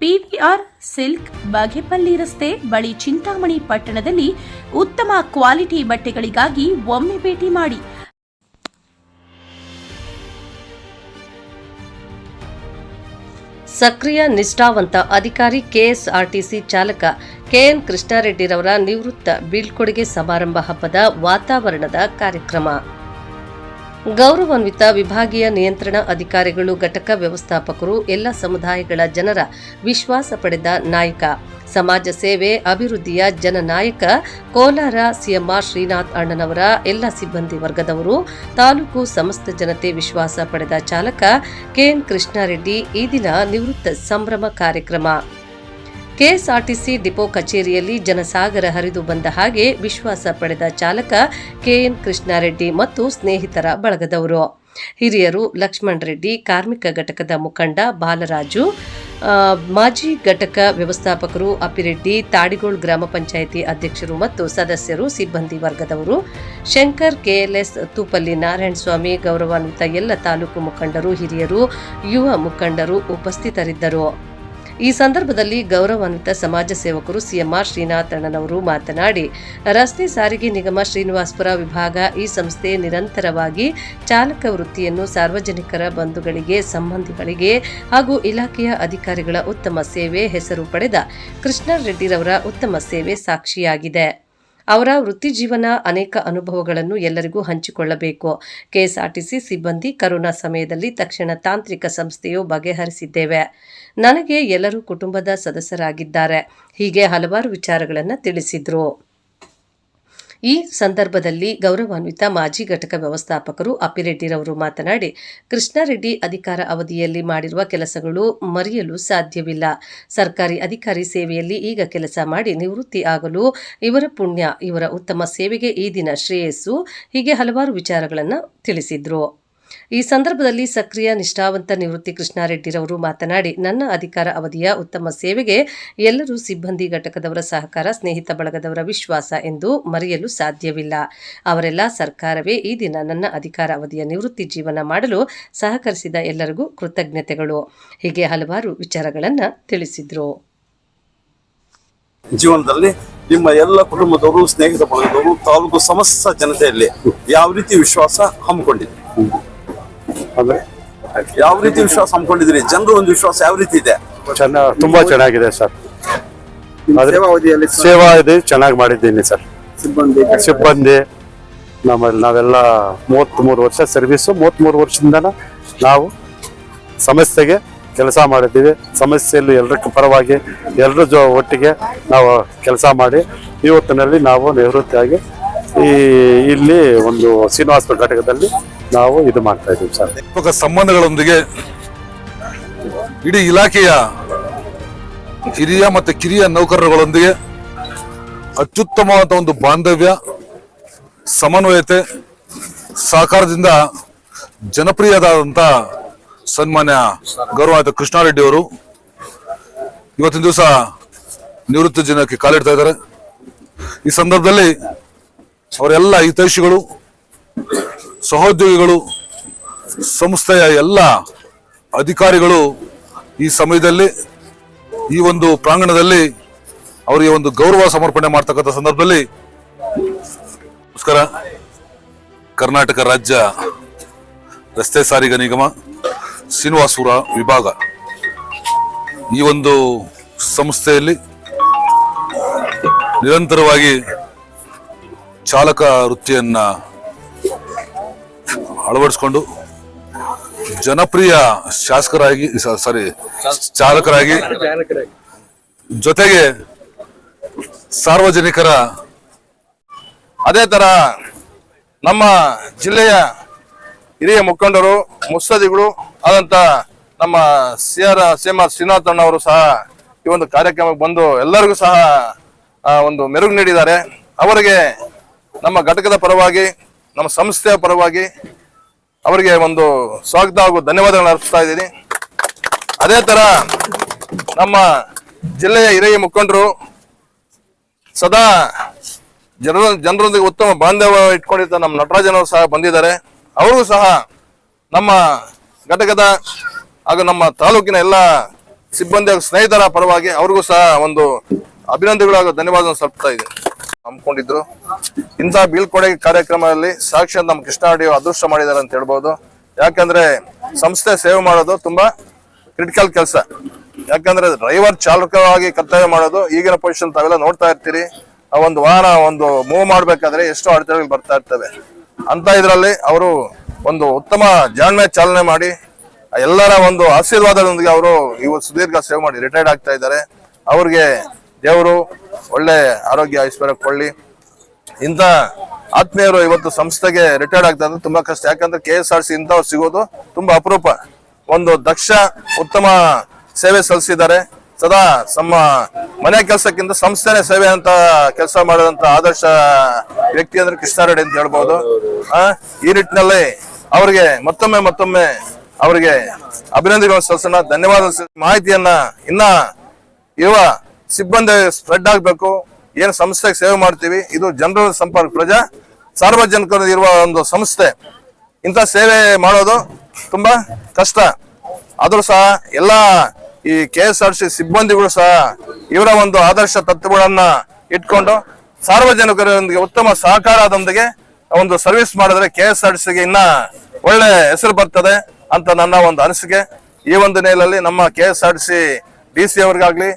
PVR silk Bagepalli ರಸ್ತೆ ಬಳಿ ಚಿಂತಾಮಣಿ ಪಟ್ಟಣದಲ್ಲಿ ಉತ್ತಮ ಕ್ವಾಲಿಟಿ ಬಟ್ಟೆಗಳಿಗಾಗಿ ಒಮ್ಮೆ ಭೇಟಿ ಮಾಡಿ. ಸಕ್ರಿಯ, ನಿಷ್ಠಾವಂತ ಅಧಿಕಾರಿ ಕೆಎಸ್ಆರ್ಟಿಸಿ ಚಾಲಕ ಕೆಎನ್ ಕೃಷ್ಣಾರೆಡ್ಡಿರವರ ನಿವೃತ್ತ ಬೀಳ್ಕೊಡುಗೆ ಸಮಾರಂಭ ಹಬ್ಬದ ವಾತಾವರಣದ ಕಾರ್ಯಕ್ರಮ. ಗೌರವಾನ್ವಿತ ವಿಭಾಗೀಯ ನಿಯಂತ್ರಣ ಅಧಿಕಾರಿಗಳು, ಘಟಕ ವ್ಯವಸ್ಥಾಪಕರು, ಎಲ್ಲ ಸಮುದಾಯಗಳ ಜನರ ವಿಶ್ವಾಸ ಪಡೆದ ನಾಯಕ. ಸಮಾಜ ಸೇವೆ ಅಭಿವೃದ್ಧಿಯ ಜನನಾಯಕ ಕೋಲಾರ ಸಿಎಂಆರ್ ಶ್ರೀನಾಥ್ ಅಣ್ಣನವರ ಎಲ್ಲ ಸಿಬ್ಬಂದಿ ವರ್ಗದವರು, ತಾಲೂಕು ಸಮಸ್ತ ಜನತೆ ವಿಶ್ವಾಸ ಪಡೆದ ಚಾಲಕ ಕೆಎನ್ ಕೃಷ್ಣಾರೆಡ್ಡಿ ಈ ದಿನ ನಿವೃತ್ತ ಸಂಭ್ರಮ ಕಾರ್ಯಕ್ರಮ. ಕೆಎಸ್ಆರ್ಟಿಸಿ ಡಿಪೋ ಕಚೇರಿಯಲ್ಲಿ ಜನಸಾಗರ ಹರಿದು ಬಂದ ಹಾಗೆ ವಿಶ್ವಾಸ ಪಡೆದ ಚಾಲಕ ಕೆಎನ್ ಕೃಷ್ಣಾರೆಡ್ಡಿ ಮತ್ತು ಸ್ನೇಹಿತರ ಬಳಗದವರು. ಹಿರಿಯರು ಲಕ್ಷ್ಮಣ್ ರೆಡ್ಡಿ, ಕಾರ್ಮಿಕ ಘಟಕದ ಮುಖಂಡ ಬಾಲರಾಜು ಮಾಜಿ ಘಟಕ ವ್ಯವಸ್ಥಾಪಕರು ಅಪ್ಪಿರೆಡ್ಡಿ, ತಾಡಿಗೋಳ್ ಗ್ರಾಮ ಪಂಚಾಯಿತಿ ಅಧ್ಯಕ್ಷರು ಮತ್ತು ಸದಸ್ಯರು ಸಿಬ್ಬಂದಿ ವರ್ಗದವರು. ಶಂಕರ್, ಕೆಎಲ್ಎಸ್, ತೂಪಲ್ಲಿ ನಾರಾಯಣಸ್ವಾಮಿ ಗೌರವಾನ್ವಿತ ಎಲ್ಲ ತಾಲೂಕು ಮುಖಂಡರು, ಹಿರಿಯರು, ಯುವ ಮುಖಂಡರು ಉಪಸ್ಥಿತರಿದ್ದರು. ಈ ಸಂದರ್ಭದಲ್ಲಿ ಗೌರವಾನ್ವಿತ ಸಮಾಜ ಸೇವಕರು ಸಿಎಂಆರ್ ಶ್ರೀನಾಥಣ್ಣನವರು ಮಾತನಾಡಿ, ರಸ್ತೆ ಸಾರಿಗೆ ನಿಗಮ ಶ್ರೀನಿವಾಸಪುರ ವಿಭಾಗ ಈ ಸಂಸ್ಥೆ ನಿರಂತರವಾಗಿ ಚಾಲಕ ವೃತ್ತಿಯನ್ನು ಸಾರ್ವಜನಿಕರ ಬಂಧುಗಳಿಗೆ, ಸಂಬಂಧಿಗಳಿಗೆ ಹಾಗೂ ಇಲಾಖೆಯ ಅಧಿಕಾರಿಗಳ ಉತ್ತಮ ಸೇವೆ ಹೆಸರು ಪಡೆದ ಕೃಷ್ಣ ರೆಡ್ಡಿರವರ ಉತ್ತಮ ಸೇವೆ ಸಾಕ್ಷಿಯಾಗಿದೆ. ಅವರ ವೃತ್ತಿ ಜೀವನ ಅನೇಕ ಅನುಭವಗಳನ್ನು ಎಲ್ಲರಿಗೂ ಹಂಚಿಕೊಳ್ಳಬೇಕು. ಕೆಎಸ್ಆರ್ಟಿಸಿ ಸಿಬ್ಬಂದಿ ಕರೋನಾ ಸಮಯದಲ್ಲಿ ತಕ್ಷಣ ತಾಂತ್ರಿಕ ಸಂಸ್ಥೆಯು ಬಗೆಹರಿಸಿದ್ದೇವೆ. ನನಗೆ ಎಲ್ಲರೂ ಕುಟುಂಬದ ಸದಸ್ಯರಾಗಿದ್ದಾರೆ. ಹೀಗೆ ಹಲವಾರು ವಿಚಾರಗಳನ್ನು ತಿಳಿಸಿದ್ರು. ಈ ಸಂದರ್ಭದಲ್ಲಿ ಗೌರವಾನ್ವಿತ ಮಾಜಿ ಘಟಕ ವ್ಯವಸ್ಥಾಪಕರು ಅಪ್ಪಿರೆಡ್ಡಿರವರು ಮಾತನಾಡಿ, ಕೃಷ್ಣಾರೆಡ್ಡಿ ಅಧಿಕಾರ ಅವಧಿಯಲ್ಲಿ ಮಾಡಿರುವ ಕೆಲಸಗಳು ಮರೆಯಲು ಸಾಧ್ಯವಿಲ್ಲ. ಸರ್ಕಾರಿ ಅಧಿಕಾರಿ ಸೇವೆಯಲ್ಲಿ ಈಗ ಕೆಲಸ ಮಾಡಿ ನಿವೃತ್ತಿ ಆಗಲು ಇವರ ಪುಣ್ಯ, ಇವರ ಉತ್ತಮ ಸೇವೆಗೆ ಈ ದಿನ ಶ್ರೇಯಸ್ಸು. ಹೀಗೆ ಹಲವಾರು ವಿಚಾರಗಳನ್ನು ತಿಳಿಸಿದ್ರು. ಈ ಸಂದರ್ಭದಲ್ಲಿ ಸಕ್ರಿಯ, ನಿಷ್ಠಾವಂತ ನಿವೃತ್ತಿ ಕೃಷ್ಣಾರೆಡ್ಡಿರವರು ಮಾತನಾಡಿ, ನನ್ನ ಅಧಿಕಾರ ಅವಧಿಯ ಉತ್ತಮ ಸೇವೆಗೆ ಎಲ್ಲರೂ ಸಿಬ್ಬಂದಿ ಘಟಕದವರ ಸಹಕಾರ, ಸ್ನೇಹಿತ ಬಳಗದವರ ವಿಶ್ವಾಸ ಎಂದು ಮರೆಯಲು ಸಾಧ್ಯವಿಲ್ಲ. ಅವರೆಲ್ಲ ಸರ್ಕಾರವೇ ಈ ದಿನ ನನ್ನ ಅಧಿಕಾರ ಅವಧಿಯ ನಿವೃತ್ತಿ ಜೀವನ ಮಾಡಲು ಸಹಕರಿಸಿದ ಎಲ್ಲರಿಗೂ ಕೃತಜ್ಞತೆಗಳು. ಹೀಗೆ ಹಲವಾರು ವಿಚಾರಗಳನ್ನು ತಿಳಿಸಿದ್ರು. ಜೀವನದಲ್ಲಿ ನಿಮ್ಮ ಎಲ್ಲ ಕುಟುಂಬದವರು, ಸ್ನೇಹಿತ ಬಳಗದವರು, ತಾಲೂಕು ಸಮಸ್ತ ಜನತೆಯಲ್ಲಿ ಯಾವ ರೀತಿ ವಿಶ್ವಾಸ ಹಮ್ಮಿಕೊಂಡಿದೆ ಅಂದ್ರೆ ಯಾವ ರೀತಿ ವಿಶ್ವಾಸ ಹಮ್ಮಿಕೊಂಡಿದ್ರಿ ಜನರು ಒಂದು ವಿಶ್ವಾಸ ಯಾವ ರೀತಿ ಇದೆ? ಚೆನ್ನ ತುಂಬಾ ಚೆನ್ನಾಗಿದೆ ಸರ್. ಸೇವಾ ಇದೆ ಚೆನ್ನಾಗಿ ಮಾಡಿದ್ದೀನಿ ಸರ್. ಸಿಬ್ಬಂದಿ? ಸಿಬ್ಬಂದಿ ನಮ್ಮಲ್ಲಿ ನಾವೆಲ್ಲ ಮೂವತ್ತ್ಮೂರು ವರ್ಷ ಸರ್ವಿಸು ಮೂವತ್ತ್ಮೂರು ವರ್ಷದಿಂದ ನಾವು ಸಂಸ್ಥೆಗೆ ಕೆಲಸ ಮಾಡಿದ್ದೀವಿ. ಸಮಸ್ಯೆಯಲ್ಲಿ ಎಲ್ರಿಗೂ ಪರವಾಗಿ ಎಲ್ಲರ ಜೊ ಒಟ್ಟಿಗೆ ನಾವು ಕೆಲಸ ಮಾಡಿ ಇವತ್ತಿನಲ್ಲಿ ನಾವು ನಿವೃತ್ತಿಯಾಗಿ ಈ ಇಲ್ಲಿ ಒಂದು ಶ್ರೀನಿವಾಸ ಘಟಕದಲ್ಲಿ ನಾವು ಇದು ಮಾಡ್ತಾ ಇದ್ದೀವಿ ಸರ್. ಇವಾಗ ಸಂಬಂಧಗಳೊಂದಿಗೆ ಇಡೀ ಇಲಾಖೆಯ ಹಿರಿಯ ಮತ್ತು ಕಿರಿಯ ನೌಕರರುಗಳೊಂದಿಗೆ ಅತ್ಯುತ್ತಮವಾದ ಒಂದು ಬಾಂಧವ್ಯ, ಸಮನ್ವಯತೆ, ಸಹಕಾರದಿಂದ ಜನಪ್ರಿಯದಾದಂಥ ಸನ್ಮಾನ್ಯ ಗೌರವಾದ ಕೃಷ್ಣಾರೆಡ್ಡಿ ಅವರು ಇವತ್ತಿನ ದಿವಸ ನಿವೃತ್ತ ಜನಕ್ಕೆ ಕಾಲಿಡ್ತಾ ಇದ್ದಾರೆ. ಈ ಸಂದರ್ಭದಲ್ಲಿ ಅವರೆಲ್ಲ ಹಿತೈಷಿಗಳು, ಸಹೋದ್ಯೋಗಿಗಳು, ಸಂಸ್ಥೆಯ ಎಲ್ಲ ಅಧಿಕಾರಿಗಳು ಈ ಸಮಯದಲ್ಲಿ, ಈ ಒಂದು ಪ್ರಾಂಗಣದಲ್ಲಿ ಅವರಿಗೆ ಒಂದು ಗೌರವ ಸಮರ್ಪಣೆ ಮಾಡ್ತಕ್ಕಂಥ ಸಂದರ್ಭದಲ್ಲಿ ನಮಸ್ಕಾರ. ಕರ್ನಾಟಕ ರಾಜ್ಯ ರಸ್ತೆ ಸಾರಿಗೆ ನಿಗಮ, ಶ್ರೀನಿವಾಸಪುರ ವಿಭಾಗ. ಈ ಒಂದು ಸಂಸ್ಥೆಯಲ್ಲಿ ನಿರಂತರವಾಗಿ ಚಾಲಕ ವೃತ್ತಿಯನ್ನ ಅಳವಡಿಸ್ಕೊಂಡು ಜನಪ್ರಿಯ ಶಾಸಕರಾಗಿ ಸಾರಿ ಚಾಲಕರಾಗಿ ಜೊತೆಗೆ ಸಾರ್ವಜನಿಕರ ಅದೇ ತರ ನಮ್ಮ ಜಿಲ್ಲೆಯ ಹಿರಿಯ ಮುಖಂಡರು, ಮುಸ್ತದಿಗಳು ಆದಂತ ನಮ್ಮ C R C M R Srinath ಅಣ್ಣವರು ಸಹ ಈ ಒಂದು ಕಾರ್ಯಕ್ರಮಕ್ಕೆ ಬಂದು ಎಲ್ಲರಿಗೂ ಸಹ ಒಂದು ಮೆರುಗು ನೀಡಿದ್ದಾರೆ. ಅವರಿಗೆ ನಮ್ಮ ಘಟಕದ ಪರವಾಗಿ, ನಮ್ಮ ಸಂಸ್ಥೆಯ ಪರವಾಗಿ ಅವರಿಗೆ ಒಂದು ಸ್ವಾಗತ ಹಾಗೂ ಧನ್ಯವಾದಗಳನ್ನು ಅರ್ಪಿಸ್ತಾ ಇದ್ದೀನಿ. ಅದೇ ತರ ನಮ್ಮ ಜಿಲ್ಲೆಯ ಹಿರಿಯ ಮುಖಂಡರು, ಸದಾ ಜನರ, ಜನರೊಂದಿಗೆ ಉತ್ತಮ ಬಾಂಧವ್ಯ ಇಟ್ಕೊಂಡಿದ್ದ ನಮ್ಮ ನಟರಾಜನವರು ಸಹ ಬಂದಿದ್ದಾರೆ. ಅವರು ಸಹ ನಮ್ಮ ಘಟಕದ ಹಾಗೂ ನಮ್ಮ ತಾಲೂಕಿನ ಎಲ್ಲ ಸಿಬ್ಬಂದಿ ಹಾಗೂ ಸ್ನೇಹಿತರ ಪರವಾಗಿ ಅವ್ರಿಗೂ ಸಹ ಒಂದು ಅಭಿನಂದನೆಗಳು ಹಾಗೂ ಧನ್ಯವಾದ ಸಲ್ಲಿಸ್ತಾ ಇದೆ ಹಮ್ಮಿಕೊಂಡಿದ್ರು ಇಂತಹ ಬೀಳ್ಕೊಡುಗೆ ಕಾರ್ಯಕ್ರಮದಲ್ಲಿ ಸಾಕ್ಷಾತ್ ನಮ್ಮ ಕೃಷ್ಣಾಡಿ ಅದೃಷ್ಟ ಮಾಡಿದ್ದಾರೆ ಅಂತ ಹೇಳ್ಬೋದು. ಯಾಕಂದ್ರೆ ಸಂಸ್ಥೆ ಸೇವೆ ಮಾಡೋದು ತುಂಬಾ ಕ್ರಿಟಿಕಲ್ ಕೆಲಸ. ಯಾಕಂದ್ರೆ ಡ್ರೈವರ್ ಚಾಲಕವಾಗಿ ಕರ್ತವ್ಯ ಮಾಡೋದು ಈಗಿನ ಪೊಸಿಷನ್ ತಾವೆಲ್ಲ ನೋಡ್ತಾ ಇರ್ತೀರಿ. ಆ ಒಂದು ವಾಹನ ಒಂದು ಮೂವ್ ಮಾಡ್ಬೇಕಾದ್ರೆ ಎಷ್ಟೋ ಅಡೆತಡೆಗಳು ಬರ್ತಾ ಇರ್ತವೆ. ಅಂತ ಇದರಲ್ಲಿ ಅವರು ಒಂದು ಉತ್ತಮ ಜಾಣ್ಮೆ ಚಾಲನೆ ಮಾಡಿ, ಎಲ್ಲರ ಒಂದು ಆಶೀರ್ವಾದದೊಂದಿಗೆ ಅವರು ಇವತ್ತು ಸುದೀರ್ಘ ಸೇವೆ ಮಾಡಿ ರಿಟೈರ್ಡ್ ಆಗ್ತಾ ಇದ್ದಾರೆ. ಅವ್ರಿಗೆ ದೇವರು ಒಳ್ಳೆ ಆರೋಗ್ಯ ಐಶ್ವರ್ಯ ಕೊಳ್ಳಿ ಇಂಥ ಆತ್ಮೀಯರು ಇವತ್ತು ಸಂಸ್ಥೆಗೆ ರಿಟೈರ್ಡ್ ಆಗ್ತಾ ಇದ್ದಾರೆ ತುಂಬಾ ಕಷ್ಟ. ಯಾಕಂದ್ರೆ ಕೆ ಎಸ್ ಆರ್ ಸಿ ಇಂಥವ್ರು ಸಿಗೋದು ತುಂಬಾ ಅಪರೂಪ. ಒಂದು ದಕ್ಷ, ಉತ್ತಮ ಸೇವೆ ಸಲ್ಲಿಸಿದ್ದಾರೆ. ಸದಾ ನಮ್ಮ ಮನೆ ಕೆಲಸಕ್ಕಿಂತ ಸಂಸ್ಥೆನೇ ಸೇವೆ ಅಂತ ಕೆಲಸ ಮಾಡಿದಂತ ಆದರ್ಶ ವ್ಯಕ್ತಿ ಅಂದ್ರೆ ಕೃಷ್ಣಾರೆಡ್ಡಿ ಅಂತ ಹೇಳ್ಬಹುದು ಆ, ಈ ನಿಟ್ಟಿನಲ್ಲಿ ಅವರಿಗೆ ಮತ್ತೊಮ್ಮೆ ಮತ್ತೊಮ್ಮೆ ಅವರಿಗೆ ಅಭಿನಂದನೆಗಳು ಸಲ್ಲಿಸೋಣ. ಧನ್ಯವಾದ ಮಾಹಿತಿಯನ್ನ ಇನ್ನ ಯುವ ಸಿಬ್ಬಂದಿ ಸ್ಪ್ರೆಡ್ ಆಗ್ಬೇಕು. ಏನ್ ಸಂಸ್ಥೆಗೆ ಸೇವೆ ಮಾಡ್ತೀವಿ, ಇದು ಜನರ ಸಂಪರ್ಕ, ಪ್ರಜಾ ಸಾರ್ವಜನಿಕರು ಇರುವ ಒಂದು ಸಂಸ್ಥೆ. ಇಂಥ ಸೇವೆ ಮಾಡೋದು ತುಂಬಾ ಕಷ್ಟ. ಆದ್ರೂ ಸಹ ಎಲ್ಲ ಈ ಕೆ ಎಸ್ ಆರ್ ಸಿ ಸಿಬ್ಬಂದಿಗಳು ಸಹ ಇವರ ಒಂದು ಆದರ್ಶ ತತ್ವಗಳನ್ನ ಇಟ್ಕೊಂಡು ಸಾರ್ವಜನಿಕರೊಂದಿಗೆ ಉತ್ತಮ ಸಹಕಾರದೊಂದಿಗೆ ಒಂದು ಸರ್ವಿಸ್ ಮಾಡಿದ್ರೆ ಕೆ ಎಸ್ ಆರ್ ಸಿಗೆ ಇನ್ನ ಒಳ್ಳೆ ಹೆಸರು ಬರ್ತದೆ ಅಂತ ನನ್ನ ಒಂದು ಅನಿಸಿಕೆ. ಈ ಒಂದು ನೇಲಲ್ಲಿ ನಮ್ಮ K S R C D C ಅವ್ರಿಗಾಗ್ಲಿ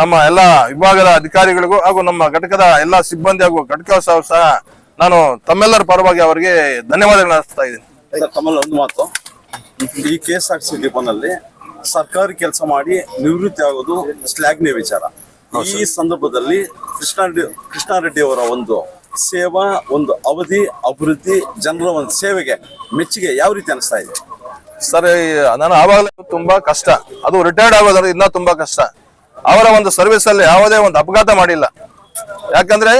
ನಮ್ಮ ಎಲ್ಲ ವಿಭಾಗದ ಅಧಿಕಾರಿಗಳಿಗೂ ಹಾಗೂ ನಮ್ಮ ಘಟಕದ ಎಲ್ಲ ಸಿಬ್ಬಂದಿ ಹಾಗೂ ಘಟಕ ಸಹ ನಾನು ತಮ್ಮೆಲ್ಲರ ಪರವಾಗಿ ಅವರಿಗೆ ಧನ್ಯವಾದಗಳನ್ನ ಅರ್ಪಿಸ್ತಾ ಇದ್ದೀನಿ. ತಮ್ಮಲ್ಲಿ ಒಂದು ಮಾತು. ಈ ಕೆ ಎಸ್ ಆರ್ ಸಿ ಡಿಪೋನಲ್ಲಿ ಸರ್ಕಾರಿ ಕೆಲಸ ಮಾಡಿ ನಿವೃತ್ತಿ ಆಗೋದು ಶ್ಲಾಘನೀಯ ವಿಚಾರ. ಈ ಸಂದರ್ಭದಲ್ಲಿ ಕೃಷ್ಣಾರೆಡ್ಡಿ ಕೃಷ್ಣಾರೆಡ್ಡಿ ಅವರ ಒಂದು ಸೇವಾ ಒಂದು ಅವಧಿ ಅಭಿವೃದ್ಧಿ ಜನರ ಒಂದು ಸೇವೆಗೆ ಮೆಚ್ಚುಗೆ ಯಾವ ರೀತಿ ಅನಿಸ್ತಾ ಇದೆ? ಸರ್ ನಾನು ಆವಾಗಲೇ ತುಂಬಾ ಕಷ್ಟ. ಅದು ರಿಟೈರ್ಡ್ ಆಗೋದ್ರೆ ಇನ್ನೂ ತುಂಬಾ ಕಷ್ಟ. ಅವರ ಒಂದು ಸರ್ವಿಸ್ ಅಲ್ಲಿ ಯಾವುದೇ ಒಂದು ಅಪಘಾತ ಮಾಡಿಲ್ಲ. ಯಾಕಂದ್ರೆ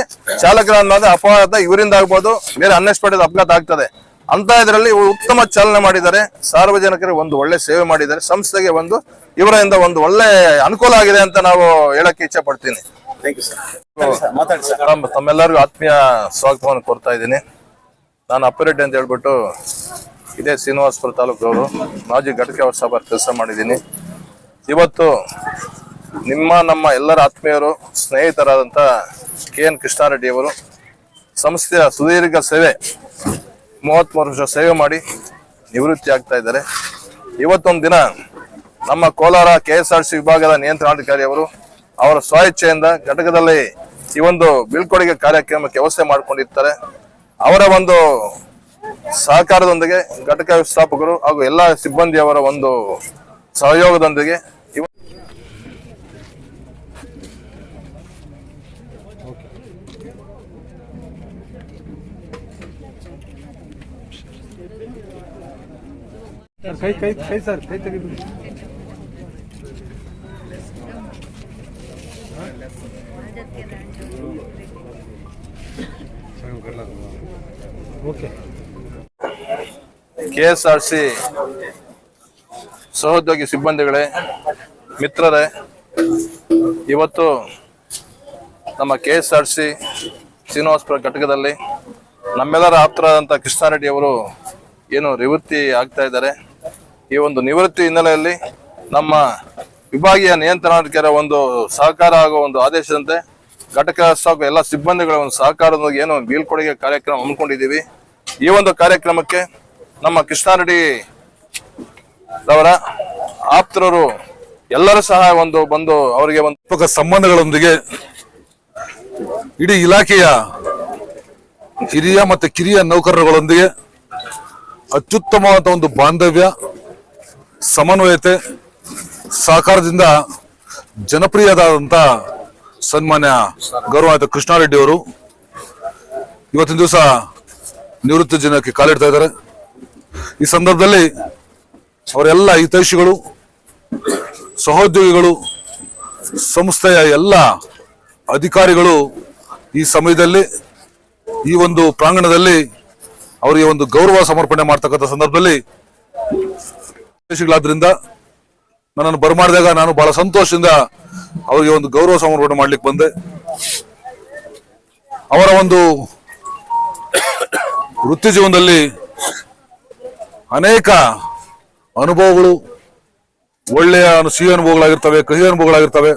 ಚಾಲಕರ ಅನ್ನೋದು ಅಪಘಾತ ಇವರಿಂದ ಆಗ್ಬೋದು ಬೇರೆ ಅನ್ಎಕ್ಸ್ಪೆಕ್ಟೆಡ್ ಅಪಘಾತ ಆಗ್ತದೆ. ಅಂತ ಇದರಲ್ಲಿ ಉತ್ತಮ ಚಾಲನೆ ಮಾಡಿದ್ದಾರೆ. ಸಾರ್ವಜನಿಕರಿಗೆ ಒಂದು ಒಳ್ಳೆ ಸೇವೆ ಮಾಡಿದ್ದಾರೆ. ಸಂಸ್ಥೆಗೆ ಒಂದು ಇವರಿಂದ ಒಂದು ಒಳ್ಳೆ ಅನುಕೂಲ ಆಗಿದೆ ಅಂತ ನಾವು ಹೇಳಕ್ಕೆ ಇಚ್ಛೆ ಪಡ್ತೀನಿ. ತಮ್ಮೆಲ್ಲರಿಗೂ ಆತ್ಮೀಯ ಸ್ವಾಗತವನ್ನು ಕೊಡ್ತಾ ಇದ್ದೀನಿ. ನಾನು ಅಪ್ಪರೆಡ್ಡಿ ಅಂತ ಹೇಳ್ಬಿಟ್ಟು ಇದೇ ಶ್ರೀನಿವಾಸಪುರ ತಾಲೂಕವರು ಮಾಜಿ ಘಟಕ ಸಭಾ ಕೆಲಸ ಮಾಡಿದ್ದೀನಿ. ಇವತ್ತು ನಿಮ್ಮ, ನಮ್ಮ ಎಲ್ಲರ ಆತ್ಮೀಯರು ಸ್ನೇಹಿತರಾದಂಥ ಕೆ ಎನ್ ಕೃಷ್ಣಾರೆಡ್ಡಿಯವರು ಸಂಸ್ಥೆಯ ಸುದೀರ್ಘ ಸೇವೆ ಮೂವತ್ತ್ಮೂರು ವರ್ಷ ಸೇವೆ ಮಾಡಿ ನಿವೃತ್ತಿ ಆಗ್ತಾ ಇದ್ದಾರೆ. ಇವತ್ತೊಂದು ದಿನ ನಮ್ಮ Kolar K S R C ವಿಭಾಗದ ನಿಯಂತ್ರಣಾಧಿಕಾರಿಯವರು ಅವರ ಸ್ವಇಚ್ಛೆಯಿಂದ ಘಟಕದಲ್ಲಿ ಈ ಒಂದು ಬೀಳ್ಕೊಡುಗೆ ಕಾರ್ಯಕ್ರಮಕ್ಕೆ ವ್ಯವಸ್ಥೆ ಮಾಡಿಕೊಂಡಿರ್ತಾರೆ. ಅವರ ಒಂದು ಸಹಕಾರದೊಂದಿಗೆ ಘಟಕ ವ್ಯವಸ್ಥಾಪಕರು ಹಾಗೂ ಎಲ್ಲ ಸಿಬ್ಬಂದಿಯವರ ಒಂದು ಸಹಯೋಗದೊಂದಿಗೆ ಕೈ ಕೈ ಕೈ ಸರ್, ಕೈ ತೆಗಿಬಿಡಿ okay. K S R C ಸಹೋದ್ಯೋಗಿ ಸಿಬ್ಬಂದಿಗಳೇ, ಮಿತ್ರರೇ, ಇವತ್ತು ನಮ್ಮ K S R C Srinivasapura ಘಟಕದಲ್ಲಿ ನಮ್ಮೆಲ್ಲರ ಆಪ್ತರಾದಂಥ ಕೃಷ್ಣಾರೆಡ್ಡಿ ಅವರು ಏನು ನಿವೃತ್ತಿ ಆಗ್ತಾ ಇದ್ದಾರೆ. ಈ ಒಂದು ನಿವೃತ್ತಿ ಹಿನ್ನೆಲೆಯಲ್ಲಿ ನಮ್ಮ ವಿಭಾಗೀಯ ನಿಯಂತ್ರಣಾಧಿಕಾರಿ ಒಂದು ಸಹಕಾರ ಹಾಗೂ ಒಂದು ಆದೇಶದಂತೆ ಘಟಕ ಹಾಗೂ ಎಲ್ಲ ಸಿಬ್ಬಂದಿಗಳ ಒಂದು ಸಹಕಾರದೊಂದಿಗೆ ಏನು ಬೀಳ್ಕೊಡುಗೆ ಕಾರ್ಯಕ್ರಮ ಹಮ್ಮಿಕೊಂಡಿದ್ದೀವಿ. ಈ ಒಂದು ಕಾರ್ಯಕ್ರಮಕ್ಕೆ ನಮ್ಮ ಕೃಷ್ಣಾರೆಡ್ಡಿ ಅವರ ಆಪ್ತರರು ಎಲ್ಲರೂ ಸಹ ಒಂದು ಬಂದು ಅವರಿಗೆ ಒಂದು ಸಂಬಂಧಗಳೊಂದಿಗೆ ಇಡೀ ಇಲಾಖೆಯ ಹಿರಿಯ ಮತ್ತು ಕಿರಿಯ ನೌಕರರುಗಳೊಂದಿಗೆ ಅತ್ಯುತ್ತಮವಾದ ಒಂದು ಬಾಂಧವ್ಯ ಸಮನ್ವಯತೆ, ಸಹಕಾರದಿಂದ ಜನಪ್ರಿಯದಾದಂಥ ಸನ್ಮಾನ್ಯ ಗೌರವಾಯಿತ ಕೃಷ್ಣಾರೆಡ್ಡಿ ಅವರು ಇವತ್ತಿನ ದಿವಸ ನಿವೃತ್ತ ಜನಕ್ಕೆ ಕಾಲಿಡ್ತಾ ಇದ್ದಾರೆ. ಈ ಸಂದರ್ಭದಲ್ಲಿ ಅವರೆಲ್ಲ ಹಿತೈಷಿಗಳು, ಸಹೋದ್ಯೋಗಿಗಳು, ಸಂಸ್ಥೆಯ ಎಲ್ಲ ಅಧಿಕಾರಿಗಳು ಈ ಸಮಯದಲ್ಲಿ, ಈ ಒಂದು ಪ್ರಾಂಗಣದಲ್ಲಿ ಅವರಿಗೆ ಒಂದು ಗೌರವ ಸಮರ್ಪಣೆ ಮಾಡ್ತಕ್ಕಂಥ ಸಂದರ್ಭದಲ್ಲಿ ವಿದೇಶಿಗಳಾದ್ರಿಂದ ನನ್ನನ್ನು ಬರಮಾಡಿದಾಗ ನಾನು ಬಹಳ ಸಂತೋಷದಿಂದ ಅವರಿಗೆ ಒಂದು ಗೌರವ ಸಮರ್ಪಣೆ ಮಾಡ್ಲಿಕ್ಕೆ ಬಂದೆ. ಅವರ ಒಂದು ವೃತ್ತಿ ಜೀವನದಲ್ಲಿ ಅನೇಕ ಅನುಭವಗಳು, ಒಳ್ಳೆಯ ಸಿಹಿ ಅನುಭವಗಳಾಗಿರ್ತವೆ ಕಹಿ ಅನುಭವಗಳಾಗಿರ್ತವೆ.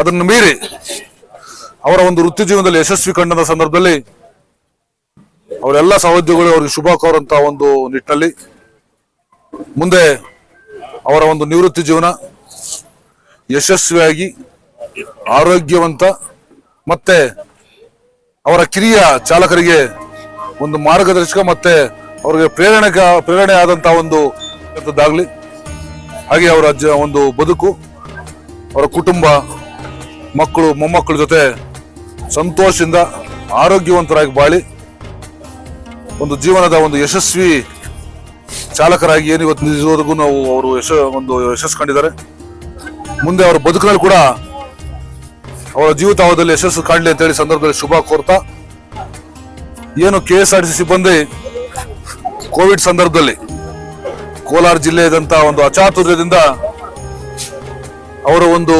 ಅದನ್ನು ಮೀರಿ ಅವರ ಒಂದು ವೃತ್ತಿ ಜೀವನದಲ್ಲಿ ಯಶಸ್ವಿ ಕಂಡದ ಸಂದರ್ಭದಲ್ಲಿ ಅವರೆಲ್ಲ ಸಹೋದ್ಯೋಗಿಗಳು ಅವರಿಗೆ ಶುಭ ಕೋರಂತ ಒಂದು ನಿಟ್ಟಿನಲ್ಲಿ ಮುಂದೆ ಅವರ ಒಂದು ನಿವೃತ್ತಿ ಜೀವನ, ಯಶಸ್ವಿಯಾಗಿ ಆರೋಗ್ಯವಂತ ಮತ್ತೆ ಅವರ ಕಿರಿಯ ಚಾಲಕರಿಗೆ ಒಂದು ಮಾರ್ಗದರ್ಶಕ ಮತ್ತೆ ಅವರಿಗೆ ಪ್ರೇರಣೆ ಪ್ರೇರಣೆ ಆದಂತಹ ಒಂದು ಆಗಲಿ ಹಾಗೆ ಅವರ ಒಂದು ಬದುಕು, ಅವರ ಕುಟುಂಬ, ಮಕ್ಕಳು, ಮೊಮ್ಮಕ್ಕಳ ಜೊತೆ ಸಂತೋಷದಿಂದ ಆರೋಗ್ಯವಂತರಾಗಿ ಬಾಳಿ, ಒಂದು ಜೀವನದ ಒಂದು ಯಶಸ್ವಿ ಚಾಲಕರಾಗಿ ಏನು ಇವತ್ತು ನಿಜವರೆಗೂ ನಾವು ಅವರು ಯಶ ಒಂದು ಯಶಸ್ಸು ಕಂಡಿದ್ದಾರೆ. ಮುಂದೆ ಅವರ ಬದುಕಿನಲ್ಲಿ ಕೂಡ ಅವರ ಜೀವಿತಾವಧಿಯಲ್ಲಿ ಯಶಸ್ಸು ಕಾಣಲಿ ಅಂತ ಹೇಳಿ ಸಂದರ್ಭದಲ್ಲಿ ಶುಭ ಕೋರ್ತಾ. ಏನು ಕೆ ಎಸ್ ಆರ್ ಟಿ ಸಿಬ್ಬಂದಿ ಕೋವಿಡ್ ಸಂದರ್ಭದಲ್ಲಿ ಕೋಲಾರ ಜಿಲ್ಲೆಯಾದಂಥ ಒಂದು ಅಚಾತುರ್ಯದಿಂದ ಅವರ ಒಂದು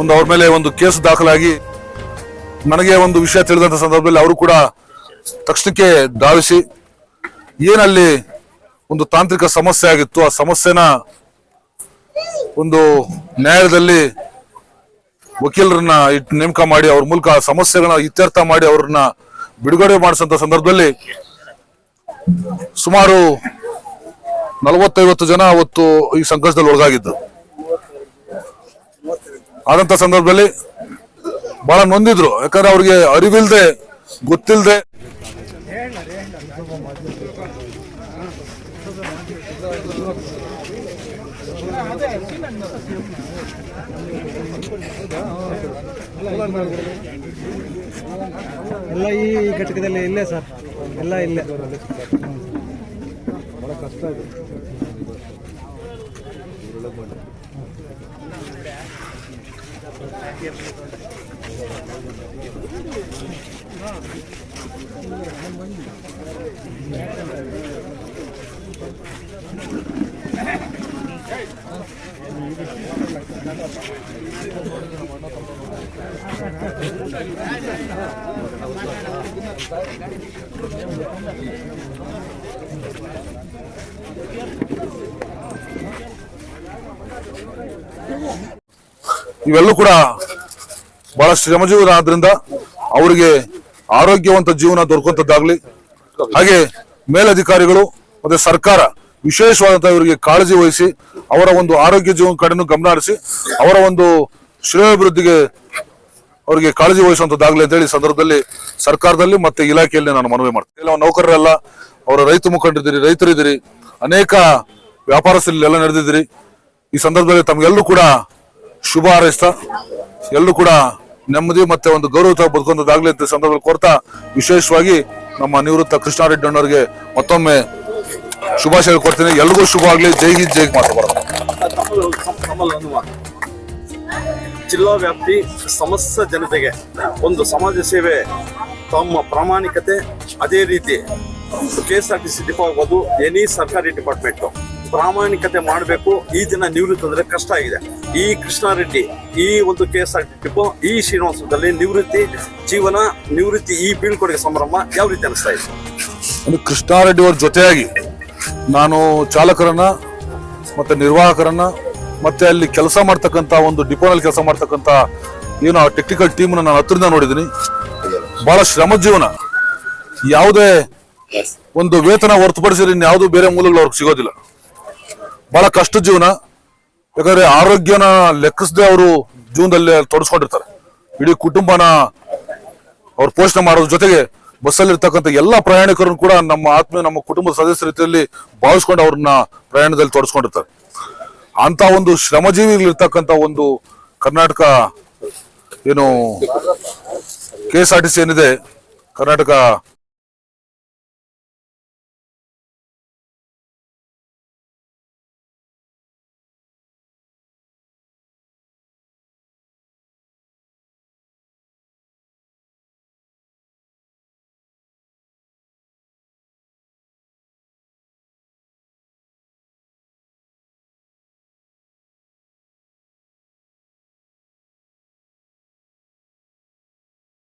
ಒಂದು ಅವ್ರ ಮೇಲೆ ಒಂದು ಕೇಸ್ ದಾಖಲಾಗಿ ನನಗೆ ಒಂದು ವಿಷಯ ತಿಳಿದಂತ ಸಂದರ್ಭದಲ್ಲಿ ಅವರು ಕೂಡ ತಕ್ಷಣಕ್ಕೆ ಧಾವಿಸಿ ಏನಲ್ಲಿ ಒಂದು ತಾಂತ್ರಿಕ ಸಮಸ್ಯೆ ಆಗಿತ್ತು. ಆ ಸಮಸ್ಯೆನ ಒಂದು ನ್ಯಾಯಾಲಯದಲ್ಲಿ ವಕೀಲರನ್ನ ನೇಮಕ ಮಾಡಿ ಅವ್ರ ಮೂಲಕ ಆ ಸಮಸ್ಯೆಗಳನ್ನ ಇತ್ಯರ್ಥ ಮಾಡಿ ಅವ್ರನ್ನ ಬಿಡುಗಡೆ ಮಾಡಿಸಂತ ಸಂದರ್ಭದಲ್ಲಿ ಸುಮಾರು ನಲವತ್ತೈವತ್ತು ಜನ ಅವತ್ತು ಈ ಸಂಕಷ್ಟದಲ್ಲಿ ಒಳಗಾಗಿದ್ದು. ಆದಂತ ಸಂದರ್ಭದಲ್ಲಿ ಬಹಳ ನೊಂದಿದ್ರು. ಯಾಕಂದ್ರೆ ಅವ್ರಿಗೆ ಅರಿವಿಲ್ದೆ, ಗೊತ್ತಿಲ್ದೆ ಎಲ್ಲ ಈ ಘಟಕದಲ್ಲಿ ಇಲ್ಲೇ ಸರ್ ಎಲ್ಲ ಇಲ್ಲೇ ಬಹಳ ಕಷ್ಟ ಇದೆ ಇವೆಲ್ಲೂ ಕೂಡ ಬಹಳ ಶ್ರಮಜೀವನ ಆದ್ರಿಂದ ಅವರಿಗೆ ಆರೋಗ್ಯವಂತ ಜೀವನ ದೊರಕುವಂತದ್ದಾಗ್ಲಿ. ಹಾಗೆ ಮೇಲಧಿಕಾರಿಗಳು ಮತ್ತೆ ಸರ್ಕಾರ ವಿಶೇಷವಾದಂತಹ ಇವರಿಗೆ ಕಾಳಜಿ ವಹಿಸಿ, ಅವರ ಒಂದು ಆರೋಗ್ಯ ಜೀವನ ಕಡೆನೂ ಗಮನ ಹರಿಸಿ, ಅವರ ಒಂದು ಶ್ರೇಯಾಭಿವೃದ್ಧಿಗೆ ಅವರಿಗೆ ಕಾಳಜಿ ವಹಿಸುವಂತದ್ದಾಗಲಿ ಅಂತ ಹೇಳಿ ಸಂದರ್ಭದಲ್ಲಿ ಸರ್ಕಾರದಲ್ಲಿ ಮತ್ತೆ ಇಲಾಖೆಯಲ್ಲಿ ನಾನು ಮನವಿ ಮಾಡ್ತೇನೆ. ಕೆಲವು ನೌಕರರೆಲ್ಲ, ಅವರ ರೈತ ರೈತರು ರೈತರಿದ್ದೀರಿ, ಅನೇಕ ವ್ಯಾಪಾರಸ್ಥರಲ್ಲಿ ಎಲ್ಲ ನಡೆದಿದ್ದೀರಿ. ಈ ಸಂದರ್ಭದಲ್ಲಿ ತಮಗೆಲ್ಲರೂ ಕೂಡ ಶುಭ ಹಾರೈಸ್ತಾ, ಎಲ್ಲರೂ ಕೂಡ ನೆಮ್ಮದಿ ಮತ್ತೆ ಒಂದು ಗೌರವ ಬದುಕೊಂಡದಾಗ್ಲಿ ಅಂತ ಸಂದರ್ಭದಲ್ಲಿ ಕೋರ್ತಾ, ವಿಶೇಷವಾಗಿ ನಮ್ಮ ನಿವೃತ್ತ ಕೃಷ್ಣಾರೆಡ್ಡಿ ಅಣ್ಣವರಿಗೆ ಮತ್ತೊಮ್ಮೆ ಶುಭಾಶಯ ಕೊಡ್ತೀನಿ. ಎಲ್ರಿಗೂ ಶುಭ ಆಗಲಿ. ಜೈ ಹಿಂದ್ ಜೈ ಹನುಮಾನ್ ಜಿಲ್ಲಾ ವ್ಯಾಪ್ತಿ ಸಮಸ್ತ ಜನತೆಗೆ ಒಂದು ಸಮಾಜ ಸೇವೆ ತಮ್ಮ ಪ್ರಾಮಾಣಿಕತೆ ಅದೇ ರೀತಿ K S R T C depot ಆಗ್ಬೋದು ಎನಿ ಸರ್ಕಾರಿ ಡಿಪಾರ್ಟ್ಮೆಂಟ್. ಪ್ರಾಮಾಣಿಕತೆ ಮಾಡಬೇಕು. ಈ ದಿನ ನಿವೃತ್ತಿ ಅಂದ್ರೆ ಕಷ್ಟ ಆಗಿದೆ. ಈ ಕೃಷ್ಣಾರೆಡ್ಡಿ ಈ ಒಂದು K S R T depot ಈ ಶ್ರೀನಿವಾಸದಲ್ಲಿ ನಿವೃತ್ತಿ ಜೀವನ ನಿವೃತ್ತಿ ಈ ಬೀಳ್ಕೊಡುಗೆ ಸಂಭ್ರಮ ಯಾವ ರೀತಿ ಅನಿಸ್ತಾ ಇದೆ? ಕೃಷ್ಣಾರೆಡ್ಡಿ ಅವ್ರ ಜೊತೆಯಾಗಿ ನಾನು ಚಾಲಕರನ್ನ ಮತ್ತೆ ನಿರ್ವಾಹಕರನ್ನ ಮತ್ತೆ ಅಲ್ಲಿ ಕೆಲಸ ಮಾಡ್ತಕ್ಕಂತ ಒಂದು ಡಿಪೋನಲ್ಲಿ ಕೆಲಸ ಮಾಡ್ತಕ್ಕಂತ ಏನು ಆ ಟೆಕ್ನಿಕಲ್ ಟೀಮ್ ನಾನು ಹತ್ತಿರದಿಂದ ನೋಡಿದ್ದೀನಿ. ಬಹಳ ಶ್ರಮ ಜೀವನ ಯಾವುದೇ ಒಂದು ವೇತನ ಹೊರತುಪಡಿಸಿದ್ರೆ ಇನ್ಯಾವುದು ಬೇರೆ ಮೂಲಗಳು ಅವ್ರಿಗೆ ಸಿಗೋದಿಲ್ಲ. ಬಹಳ ಕಷ್ಟ ಜೀವನ ಯಾಕಂದ್ರೆ ಆರೋಗ್ಯನ ಲೆಕ್ಕಿಸದೆ ಅವರು ಜೀವನದಲ್ಲಿ ತೊಡಸ್ಕೊಂಡಿರ್ತಾರೆ. ಇಡೀ ಕುಟುಂಬನ ಅವ್ರು ಪೋಷಣೆ ಮಾಡೋದ್ರ ಜೊತೆಗೆ ಬಸ್ಸಲ್ಲಿ ಇರ್ತಕ್ಕಂಥ ಎಲ್ಲ ಪ್ರಯಾಣಿಕರನ್ನು ಕೂಡ ನಮ್ಮ ಆತ್ಮೀಯ ನಮ್ಮ ಕುಟುಂಬದ ಸದಸ್ಯ ರೀತಿಯಲ್ಲಿ ಭಾವಿಸ್ಕೊಂಡು ಅವ್ರನ್ನ ಪ್ರಯಾಣದಲ್ಲಿ ತೊಡಸ್ಕೊಂಡಿರ್ತಾರೆ. ಅಂತ ಒಂದು ಶ್ರಮಜೀವಿಗಳಿರ್ತಕ್ಕಂಥ ಒಂದು ಕರ್ನಾಟಕ ಏನು ಕೆ ಏನಿದೆ, ಕರ್ನಾಟಕ